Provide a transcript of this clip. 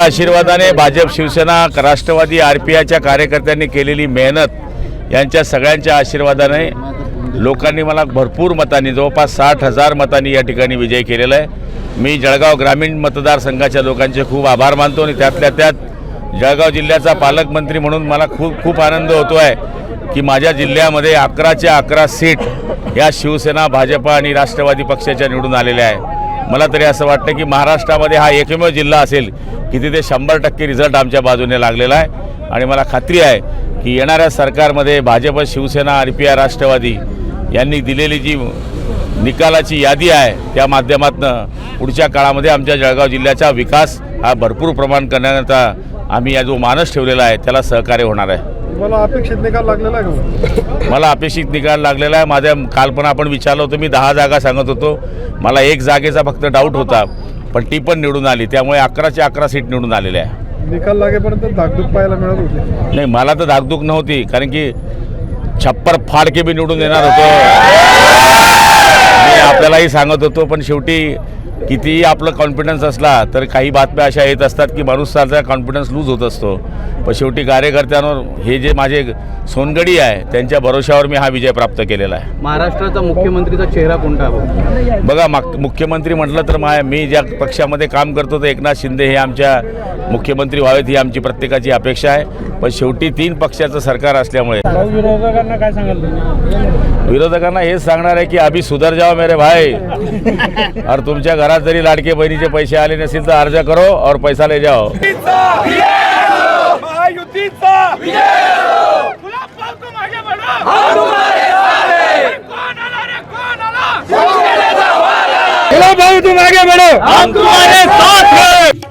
आशीर्वादाने Bhajap Shiv Sena Rashtrawadi R P आयच्या कार्यकर्त्यांनी केलेली मेहनत यांच्या सगळ्यांच्या आशीर्वादाने लोकांनी मला भरपूर मतांनी जवळपास साठ हजार मतांनी या ठिकाणी विजय केलेला आहे. मी जळगाव ग्रामीण मतदारसंघाच्या लोकांचे खूप आभार मानतो आणि त्यातल्या त्यात जळगाव जिल्ह्याचा पालकमंत्री म्हणून मला खूप खूप आनंद होतो आहे की माझ्या जिल्ह्यामध्ये अकराच्या अकरा सीट या शिवसेना भाजपा आणि राष्ट्रवादी पक्षाच्या निवडून आलेल्या आहे मला तरी असं वाटतं की महाराष्ट्रामध्ये हा एकमेव जिल्हा असेल की तिथे शंभर टक्के रिझल्ट आमच्या बाजूने लागलेला आहे. आणि मला खात्री आहे की येणाऱ्या सरकारमध्ये Bhajap Shiv Sena R P I Rashtrawadi यांनी दिलेली जी निकालाची यादी आहे त्या माध्यमातून पुढच्या काळामध्ये आमच्या जळगाव जिल्ह्याचा विकास हा भरपूर प्रमाण करण्याचा आम्ही या जो मानस ठेवलेला आहे त्याला सहकार्य होणार आहे. तुम्हाला अपेक्षित निकाल लागलेला आहे मला अपेक्षित निकाल लागलेला आहे. माझ्या काल आपण विचारलं होतं. मी दहा जागा सांगत होतो. मला एक जागेचा फक्त डाऊट होता. पण ती पण निवडून आली. त्यामुळे अकराचे अकरा सीट निवडून आलेल्या आहे. निकाल लागेपर्यंत धाकधूक पाहायला मिळत होती. नाही मला तर धाकधूक नव्हती. कारण की छप्पर फाडके बी निवडून येणार होतो. मी आपल्यालाही सांगत होतो. पण शेवटी कितीही आपलं कॉन्फिडन्स असला तर काही बातम्या अशा येत असतात की माणूस त्याचा कॉन्फिडन्स लूज होत असतो. पण शेवटी कार्यकर्त्यांवर हे जे माझे सोनगडी आहे त्यांच्या भरोशावर मी हा विजय प्राप्त केलेला आहे. महाराष्ट्राचा मुख्यमंत्रीचा चेहरा कोणता बघा? माग मुख्यमंत्री म्हटलं तर मा मी ज्या पक्षामध्ये काम करतो तर एकनाथ शिंदे हे आमच्या मुख्यमंत्री व्हावेत ही आमची प्रत्येकाची अपेक्षा आहे. पण शेवटी तीन पक्षाचं सरकार असल्यामुळे. विरोधकांना काय सांगाल विरोधकांना हेच सांगणार आहे की अभि सुधर जाओ मेरे भाई. और तुमच्या घरात जरी लाडके बहिणीचे पैसे आले नसतील तर अर्ज करो और पैसा ले जाओ. हैं कौन आला रे कौन आला भाऊ तुम आगे बढ़ो। हम तुम्हारे साथ हैं।